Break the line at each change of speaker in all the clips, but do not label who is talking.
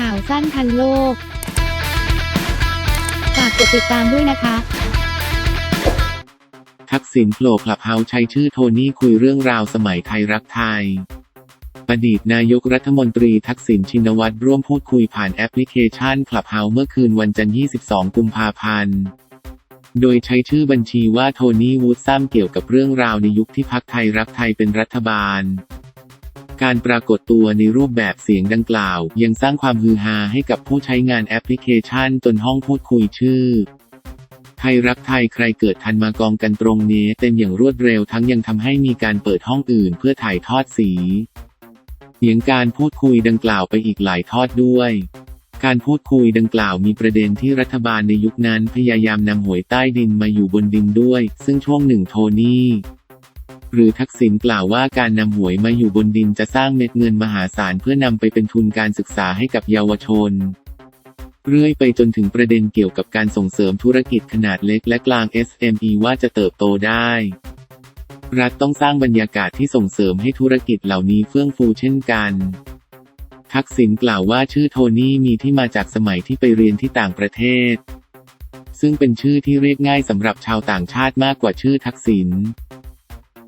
ข่าวสั้นทันโลก ฝากกดติดตามด้วยนะคะ
ทักษิณโผล่คลับเฮาใช้ชื่อโทนี่คุยเรื่องราวสมัยไทยรักไทยอดีตนายกรัฐมนตรีทักษิณชินวัตรร่วมพูดคุยผ่านแอปพลิเคชันคลับเฮาเมื่อคืนวันจันทร์ 22 กุมภาพันธ์ โดยใช้ชื่อบัญชีว่าโทนี่วูดซัมเกี่ยวกับเรื่องราวในยุคที่พักไทยรักไทยเป็นรัฐบาล การปรากฏตัวในรูปแบบเสียงดังกล่าว ยังสร้างความฮือฮาให้กับผู้ใช้งานแอปพลิเคชันจนห้องพูดคุยชื่อไทยรักไทยใครเกิดทันมากองกันตรงนี้ เต็มอย่างรวดเร็วทั้งยังทำให้มีการเปิดห้องอื่นเพื่อถ่ายทอดสีเสียงการพูดคุยดังกล่าวไปอีกหลายทอดด้วย การพูดคุยดังกล่าวมีประเด็นที่รัฐบาลในยุคนั้นพยายามนำหวยใต้ดินมาอยู่บนดินด้วย ซึ่งช่วงหนึ่งโทนี่ หรือทักษิณกล่าวว่าการนำหวยมาอยู่บนดินจะสร้างเม็ดเงินมหาศาลเพื่อนำไปเป็นทุนการศึกษาให้กับเยาวชน เรื่อยไปจนถึงประเด็นเกี่ยวกับการส่งเสริมธุรกิจขนาดเล็กและกลาง SME ว่าจะเติบโตได้ รัฐต้องสร้างบรรยากาศที่ส่งเสริมให้ธุรกิจเหล่านี้เฟื่องฟูเช่นกันทักษิณกล่าวว่าชื่อโทนี่มีที่มาจากสมัยที่ไปเรียนที่ต่างประเทศ ซึ่งเป็นชื่อที่เรียกง่ายสำหรับชาวต่างชาติมากกว่าชื่อทักษิณ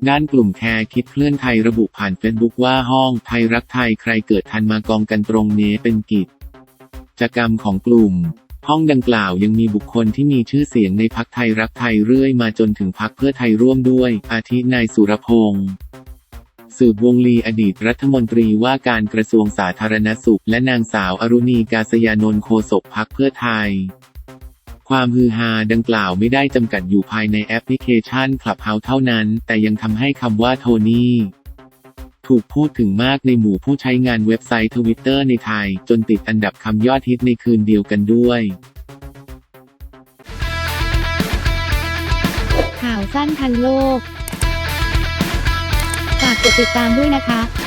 ด้านกลุ่มแคร์คิดเคลื่อนไทยระบุผ่านเฟซบุ๊กว่าห้องไทยรักไทยใครเกิดทันมากองกันตรงนี้เป็นกิจกรรมของกลุ่ม ห้องดังกล่าวยังมีบุคคลที่มีชื่อเสียงในพักไทยรักไทยเรื่อยมาจนถึงพักเพื่อไทยร่วมด้วย อาทินายสุรพงษ์สืบวงลีอดีตรัฐมนตรีว่าการกระทรวงสาธารณสุข และนางสาวอรุณีกาศยานนท์โฆษกพักเพื่อไทย ความฮือฮาดังกล่าวไม่ได้จำกัดอยู่ภายในแอปพลิเคชัน Clubhouse เท่านั้น แต่ยังทำให้คำว่าโทนี่ถูกพูดถึงมากในหมู่ผู้ใช้งานเว็บไซต์ทวิตเตอร์ในไทย จนติดอันดับคำยอดฮิตในคืนเดียวกันด้วย
ข่าวสั้นทันโลก ฝากกดติดตามด้วยนะคะ